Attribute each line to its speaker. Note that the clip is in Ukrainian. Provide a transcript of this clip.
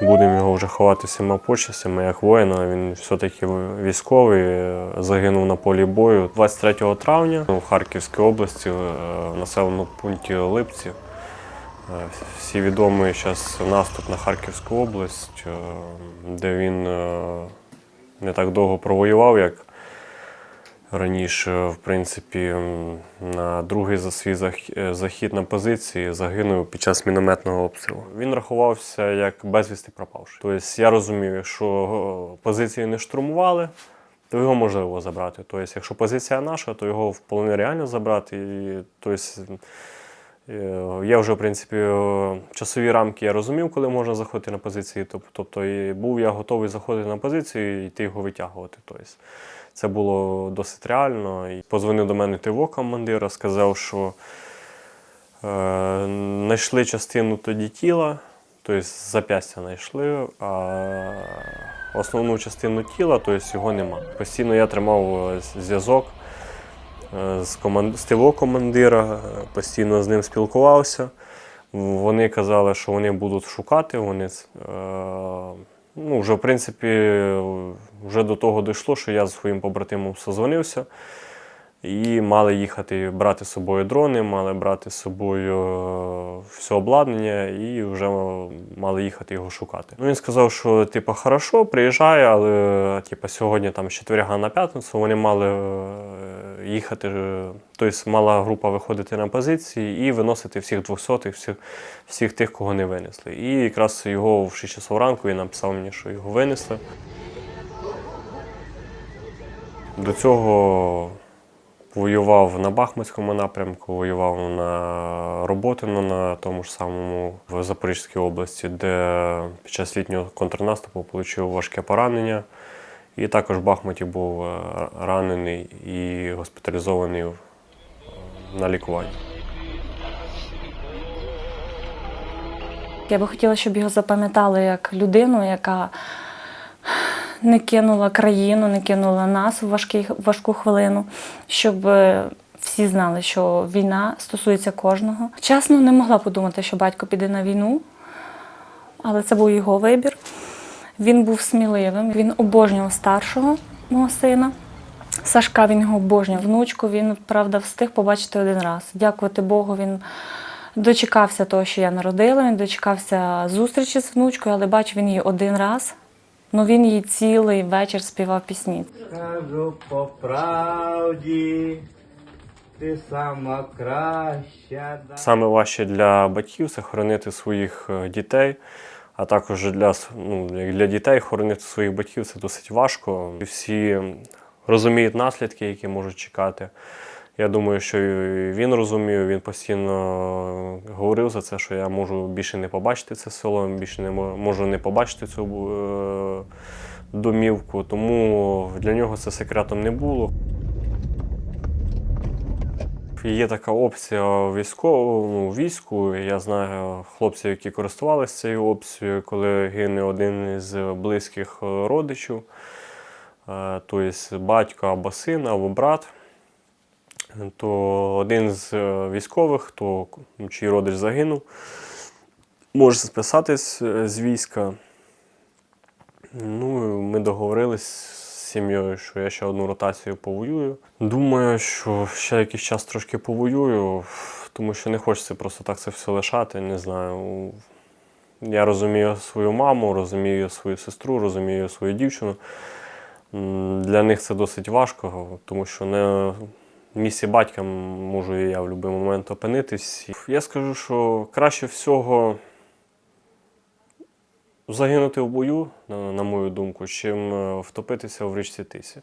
Speaker 1: Будемо його вже ховати всіма почестями, як воїна. Він все-таки військовий, е, загинув на полі бою 23 травня в Харківській області, е, в населеному пункті Липці. Е, Всі відомий зараз наступ на Харківську область, де він не так довго провоював, як раніше, в принципі, на другий за свій е, захід на позиції загинув під час мінометного обстрілу. Він рахувався як безвісти пропавший. Тобто я розумів, якщо е, позиції не штурмували, то його можливо забрати. Тобто, якщо позиція наша, то його вполне реально забрати. І, тобто, Я вже, в принципі, е, часові рамки я розумів, коли можна заходити на позиції. Тобто і був я готовий заходити на позицію і йти його витягувати. Тобто, це було досить реально. І позвонив до мене ТВО командира, сказав, що е, знайшли частину тоді тіла, тобто зап'ястя знайшли, а основну частину тіла, тобто його нема. Постійно я тримав е, зв'язок е, з, команд... ТВО командира, е, постійно з ним спілкувався. Вони казали, що вони будуть шукати. Вони, е, ну, вже, в принципі, вже до того дійшло, що я з своїм побратимом созвонився. І мали їхати брати з собою дрони, мали брати з собою е, все обладнання і вже мали їхати його шукати. Ну, він сказав, що типу, хорошо, приїжджай, але типу, сьогодні там з четверга на п'ятницю вони мали е, їхати, е, тобто мала група виходити на позиції і виносити всіх 200 всіх, всіх тих, кого не винесли. І якраз його в 6 часов ранку він написав мені, що його винесли. До цього воював на Бахмутському напрямку, воював на Роботино на тому ж самому в Запорізькій області, де під час літнього контрнаступу отримав важке поранення. І також в Бахмуті був е, ранений і госпіталізований е, на лікуванні.
Speaker 2: Я би хотіла, щоб його запам'ятали як людину, яка не кинула країну, не кинула нас у важкий, важку хвилину, щоб е, всі знали, що війна стосується кожного. Чесно, не могла подумати, що батько піде на війну, але це був його вибір. Він був сміливим, він обожнював старшого мого сина. Сашка він його обожнював. Внучку він, правда, встиг побачити один раз. Дякувати Богу, він дочекався того, що я народила. Він дочекався зустрічі з внучкою, але бачив він її один раз. Ну він їй цілий вечір співав пісні.
Speaker 3: Скажу по правді, ти сама краща.
Speaker 1: Саме важче для батьків це хоронити своїх е, дітей, а також для, ну, для дітей хоронити своїх батьків це досить важко. І Всі розуміють наслідки, які можуть чекати. Я думаю, що і він розумів, він постійно говорив за це, що я можу більше не побачити це село, більше не мо- можу не побачити цю е, домівку. Тому для нього це секретом не було. Є така опція військового ну, війську. Я знаю хлопців, які користувалися цією опцією, коли гине один із близьких родичів, тобто батько або син, або брат. То один з е, військових, хто чий родич загинув, може списатись е, з війська. Ну, ми договорились сім'єю, що я ще одну ротацію повоюю. Думаю, що ще якийсь час трошки повоюю, тому що не хочеться просто так це все лишати. Не знаю. Я розумію свою маму, розумію свою сестру, розумію свою дівчину. Для них це досить важко, тому що не в місці батька можу і я в будь-який момент опинитись. Я скажу, що краще всього загинути в бою, на, мою думку, чим е, втопитися в річці Тисі.